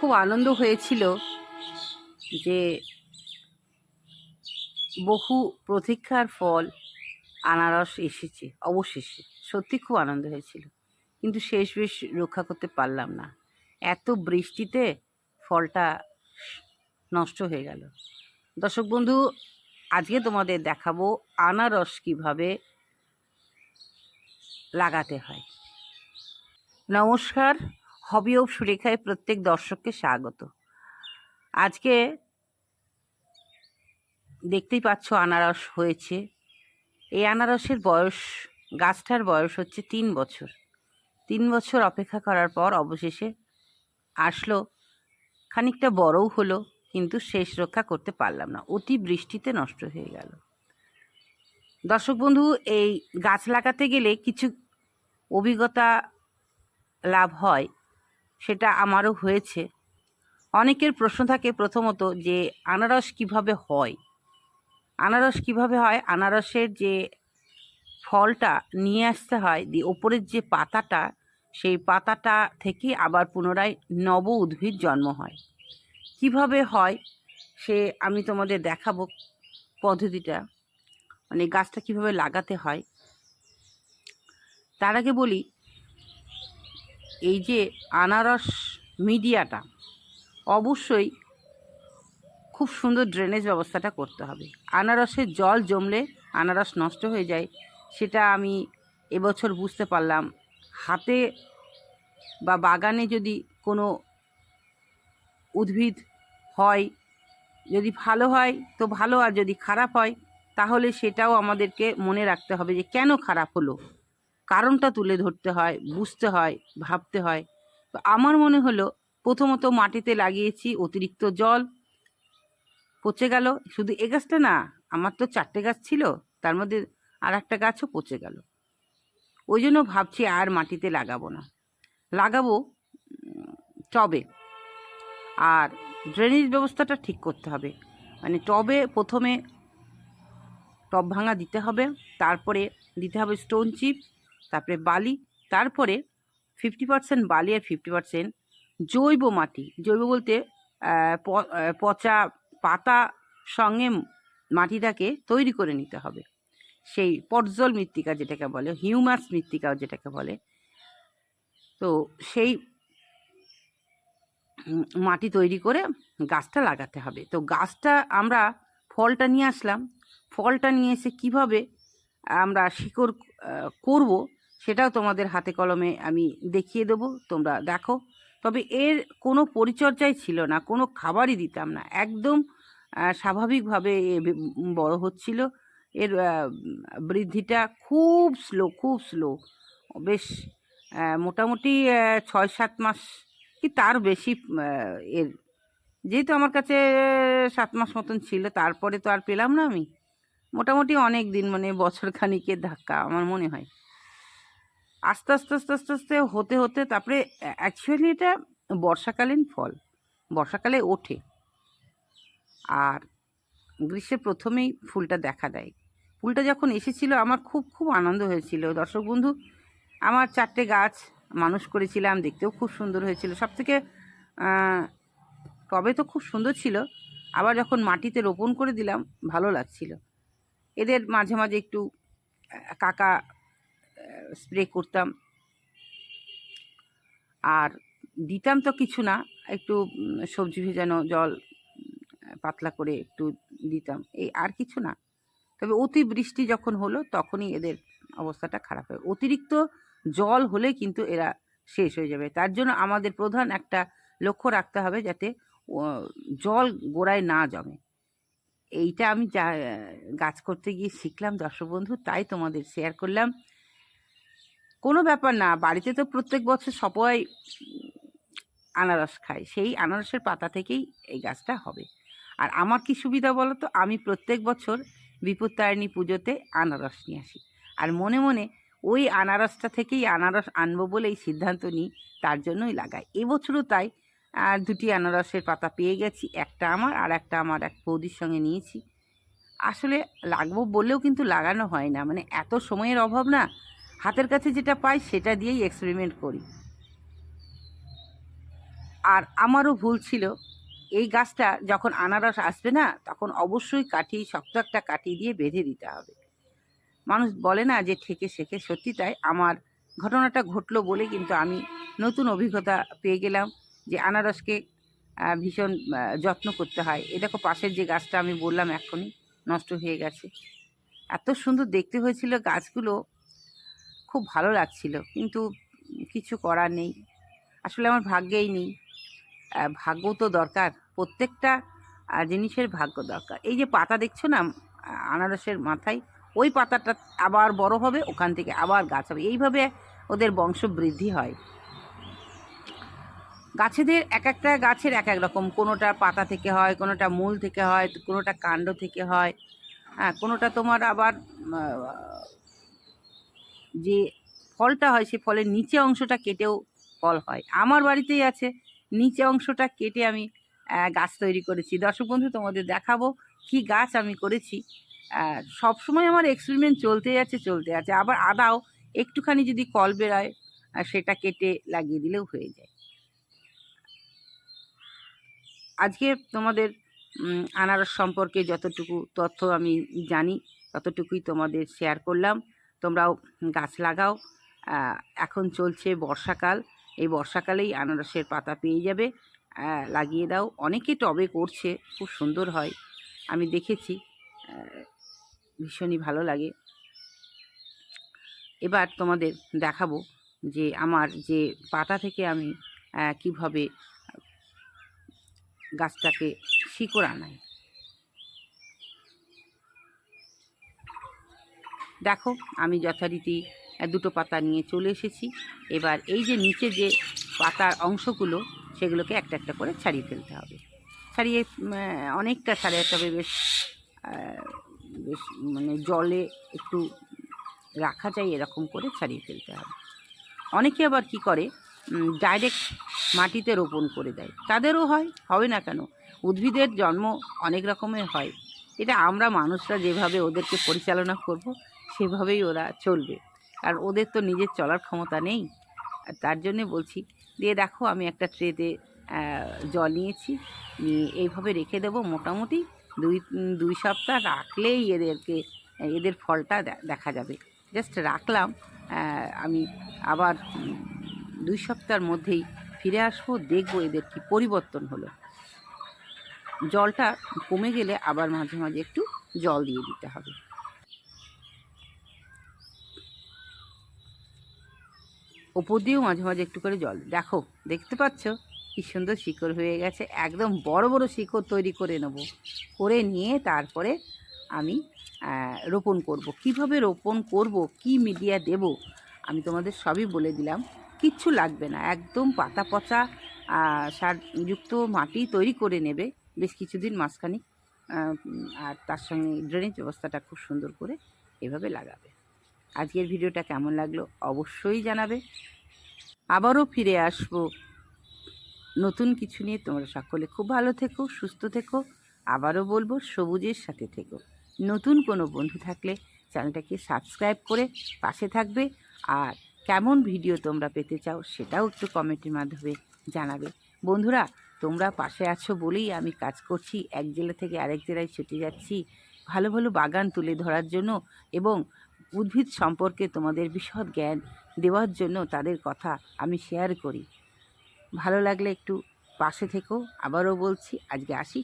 খুব আনন্দ হয়েছিল যে বহু প্রতীক্ষার ফল আনারস এসেছে, অবশেষে। সত্যি খুব আনন্দ হয়েছিল। কিন্তু শেষ বেশ রক্ষা করতে পারলাম না। এত বৃষ্টিতে ফলটা নষ্ট হয়ে গেল। দর্শক বন্ধু, আজকে তোমাদের দেখাবো আনারস কীভাবে লাগাতে হয়। নমস্কার হবি অফ সুরেখায় প্রত্যেক দর্শককে স্বাগত। আজকে দেখতেই পাচ্ছ আনারস হয়েছে। এই আনারসের বয়স, গাছটার বয়স হচ্ছে তিন বছর। তিন বছর অপেক্ষা করার পর অবশেষে আসলো, খানিকটা বড়ও হলো, কিন্তু শেষ রক্ষা করতে পারলাম না। অতি বৃষ্টিতে নষ্ট হয়ে গেল। দর্শক বন্ধু, এই গাছ লাগাতে গেলে কিছু অভিজ্ঞতা লাভ হয়। সেটা আমারও হয়েছে। অনেকের প্রশ্ন থাকে প্রথমত যে, আনারস কীভাবে হয়? আনারস কীভাবে হয়? আনারসের যে ফলটা নিয়ে আসতে হয় দিয়ে ওপরের যে পাতাটা, সেই পাতাটা থেকে আবার পুনরায় নব উদ্ভিদ জন্ম হয়। কীভাবে হয়? সে আমি তোমাদের দেখাবো পদ্ধতিটা। মানে গাছটা কীভাবে লাগাতে হয়। তার আগে বলি এই যে আনারস মিডিয়াটা, অবশ্যই খুব সুন্দর ড্রেনেজ ব্যবস্থাটা করতে হবে। আনারসের জল জমলে আনারস নষ্ট হয়ে যায়, সেটা আমি এবছর বুঝতে পারলাম। হাতে বা বাগানে যদি কোনো উদ্ভিদ হয়, যদি ভালো হয় তো ভালো, আর যদি খারাপ হয়, তাহলে সেটাও আমাদেরকে মনে রাখতে হবে যে কেন খারাপ হলো। কারণটা তুলে ধরতে হয়, বুঝতে হয়, ভাবতে হয়। তো আমার মনে হলো, প্রথমত মাটিতে লাগিয়েছি অতিরিক্ত জল। পচে গেল। শুধু এ গাছটা না, আমার তো চারটে গাছ ছিল, তার মধ্যে আর একটা গাছও পচে গেল। ওই জন্য ভাবছি আর মাটিতে লাগাবো না। লাগাবো, টবে। আর ড্রেনেজ ব্যবস্থাটা ঠিক করতে হবে। মানে টবে প্রথমে টব ভাঙা দিতে হবে, তারপরে দিতে হবে স্টোন চিপ তারপরে বালি, তারপরে ফিফটি পার্সেন্ট বালি আর ফিফটি পার্সেন্ট জৈব মাটি। জৈব বলতে পচা পাতা সঙ্গে মাটিটাকে তৈরি করে নিতে হবে। সেই পটজল মৃত্তিকা যেটাকে বলে, হিউমাস মৃত্তিকা যেটাকে বলে, তো সেই মাটি তৈরি করে গাছটা লাগাতে হবে। তো গাছটা আমরা ফলটা নিয়ে আসলাম। ফলটা নিয়ে এসে কীভাবে আমরা শিকড় করব সেটাও তোমাদের হাতে কলমে আমি দেখিয়ে দেবো, তোমরা দেখো। তবে এর কোনো পরিচর্যাই ছিল না, কোনো খাবারই দিতাম না। একদম স্বাভাবিকভাবে বড় হচ্ছিল। এর বৃদ্ধিটা খুব স্লো খুব স্লো। বেশ মোটামুটি ছয় সাত মাস কি তার বেশি এর। যেহেতু আমার কাছে সাত মাস মতন ছিল, তারপরে তো আর পেলাম না আমি। মোটামুটি অনেক দিন মানে বছর খানিকের ধাক্কা, আমার মনে হয়। আস্তে আস্তে আস্তে আস্তে আস্তে হতে হতে তারপরে অ্যাকচুয়ালি এটা বর্ষাকালীন ফল। বর্ষাকালে ওঠে। আর গ্রীষ্মের প্রথমেই ফুলটা দেখা দেয়। ফুলটা যখন এসেছিল আমার খুব খুব আনন্দ হয়েছিল। দর্শক বন্ধু, আমার চারটে গাছ মানুষ করেছিলাম, দেখতেও খুব সুন্দর হয়েছিল। সব থেকে টবে তো খুব সুন্দর ছিল। আবার যখন মাটিতে রোপণ করে দিলাম, ভালো লাগছিল। এদের মাঝে মাঝে একটু কাকা স্প্রে করতাম। আর দিতাম তো কিছু না, একটু সবজি ভেজানো জল পাতলা করে একটু দিতাম। এই আর কিছু না। তবে অতি বৃষ্টি যখন হলো, তখনই এদের অবস্থাটা খারাপ হয়। অতিরিক্ত জল হলে কিন্তু এরা শেষ হয়ে যাবে। তার জন্য আমাদের প্রধান একটা লক্ষ্য রাখতে হবে যাতে জল গোড়ায় না জমে। এইটা আমি যা, গাছ করতে গিয়ে শিখলাম, দর্শক বন্ধু, তাই তোমাদের শেয়ার করলাম। কোনো ব্যাপার না, বাড়িতে তো প্রত্যেক বছর সবাই আনারস খায়, সেই আনারসের পাতা থেকেই এই গাছটা হবে। আর আমার কি সুবিধা বলো তো আমি প্রত্যেক বছর বিপত্তারিণী পুজোতে আনারস নিয়ে আসি। আর মনে মনে ওই আনারসটা থেকেই আনারস আনব বলেই সিদ্ধান্ত নিই, তার জন্যই লাগাই। এবছরও তাই আর দুটি আনারসের পাতা পেয়ে গেছি, একটা আমার আর একটা আমার এক বৌদির সঙ্গে নিয়েছি। আসলে লাগবো বললেও কিন্তু লাগানো হয় না মানে এত সময়ের অভাব না হাতের কাছে যেটা পাই সেটা দিয়েই এক্সপেরিমেন্ট করি। আর আমারও ভুল ছিল, এই গাছটা যখন আনারস আসবে না, তখন অবশ্যই কাঠি শক্ত একটা কাঠি দিয়ে বেঁধে দিতে হবে। মানুষ বলে না যে ঠেকে শেখে, সত্যি তাই। আমার ঘটনাটা ঘটলো বলে কিন্তু আমি নতুন অভিজ্ঞতা পেয়ে গেলাম যে আনারসকে ভীষণ যত্ন করতে হয়। এ দেখো পাশের যে গাছটা আমি বললাম এখনই নষ্ট হয়ে গেছে। এত সুন্দর দেখতে হয়েছিল গাছগুলো খুব ভালো লাগছিল, কিন্তু কিছু করার নেই। আসলে আমার ভাগ্যেই নেই। ভাগ্য তো দরকার, প্রত্যেকটা জিনিসের ভাগ্য দরকার। এই যে পাতা দেখছ না আনারসের মাথায়, ওই পাতাটা আবার বড় হবে, ওখান থেকে আবার গাছ হবে। এইভাবে ওদের বংশ বৃদ্ধি হয়। গাছেদের এক একটা গাছের এক এক রকম। কোনোটা পাতা থেকে হয়, কোনোটা মূল থেকে হয়, কোনোটা কাণ্ড থেকে হয়। হ্যাঁ কোনোটা তোমার আবার যে ফলটা হয় সে ফলের নিচে অংশটা কেটেও ফল হয়। আমার বাড়িতেই আছে। নিচে অংশটা কেটে আমি গাছ তৈরি করেছি। দর্শক বন্ধু, তোমাদের দেখাবো কি গাছ আমি করেছি। সব সময় আমার এক্সপেরিমেন্ট চলতেই আছে চলতে আছে। আবার আদাও একটুখানি যদি কল বেরোয় সেটা কেটে লাগিয়ে দিলেও হয়ে যায়। আজকে তোমাদের আনারস সম্পর্কে যতটুকু তথ্য আমি জানি, ততটুকুই তোমাদের শেয়ার করলাম। তোমরাও গাছ লাগাও। এখন চলছে বর্ষাকাল। এই বর্ষাকালেই আনারসের পাতা পেয়ে যাবে। লাগিয়ে দাও। অনেকে টবে করছে, খুব সুন্দর হয়। আমি দেখেছি ভীষণই ভালো লাগে। এবার তোমাদের দেখাবো যে আমার যে পাতা থেকে আমি কীভাবে গাছটাকে শিকড় আনাই। দেখো, আমি যথারীতি দুটো পাতা নিয়ে চলে এসেছি। এবার এই যে নিচে যে পাতার অংশগুলো, সেগুলোকে একটা একটা করে ছাড়িয়ে ফেলতে হবে। ছাড়িয়ে অনেকটা ছাড়িয়ে, তবে বেশ বেশ মানে জলে একটু রাখা যায় এরকম করে ছাড়িয়ে ফেলতে হবে। অনেকে আবার কি করে ডাইরেক্ট মাটিতে রোপণ করে দেয়। তাদেরও হয়, হবে না কেন? উদ্ভিদের জন্ম অনেক রকমের হয়। এটা আমরা মানুষরা যেভাবে ওদেরকে পরিচালনা করব সেভাবেই ওরা চলবে। আর ওদের তো নিজের চলার ক্ষমতা নেই। তার জন্যে বলছি, দিয়ে দেখো, আমি একটা ট্রেতে জল নিয়েছি, নিয়ে এইভাবে রেখে দেবো মোটামুটি দুই দুই সপ্তাহ রাখলেই এদেরকে, এদের ফলটা দেখা যাবে। জাস্ট রাখলাম আমি আবার দুই সপ্তাহের মধ্যেই ফিরে আসব, দেখব এদের কি পরিবর্তন হলো। জলটা কমে গেলে আবার মাঝে মাঝে একটু জল দিয়ে দিতে হবে। ওপর দিয়েও মাঝে মাঝে একটু করে জল দেখো, দেখতে পাচ্ছ? কি সুন্দর শিকড় হয়ে গেছে। একদম বড় বড় শিকড় তৈরি করে নেব। করে নিয়ে তারপরে আমি রোপণ করব। কীভাবে রোপণ করব? কি মিডিয়া দেব? আমি তোমাদের সবই বলে দিলাম। কিচ্ছু লাগবে না। একদম পাতা পচা সারযুক্ত মাটি তৈরি করে নেবে। বেশ কিছুদিন মাঝখানে আর তার সঙ্গে ড্রেনেজ ব্যবস্থাটা খুব সুন্দর করে এভাবে লাগাবে। আজকের ভিডিওটা কেমন লাগল অবশ্যই জানাবে। আবারও ফিরে আসব। নতুন কিছু নিয়ে তোমরা সকলে খুব ভালো থেকো, সুস্থ থেকো। আবারও বলব, সবুজের সাথে থেকো। নতুন কোনো বন্ধু থাকলে চ্যানেলটাকে সাবস্ক্রাইব করে পাশে থাকবে। আর কেমন ভিডিও তোমরা পেতে চাও সেটাও একটু কমেন্টের মাধ্যমে জানাবে। বন্ধুরা, তোমরা পাশে আছো বলেই আমি কাজ করছি। এক জেলা থেকে আরেক জেলায় ছুটে যাচ্ছি। ভালো ভালো বাগান তুলে ধরার জন্য এবং উদ্ভিদ সম্পর্কে তোমাদের বিশদ জ্ঞান দেওয়ার জন্য তাদের কথা আমি শেয়ার করি। ভালো লাগলে একটু পাশে থেকো, আবারও বলছি, আজকে আসি।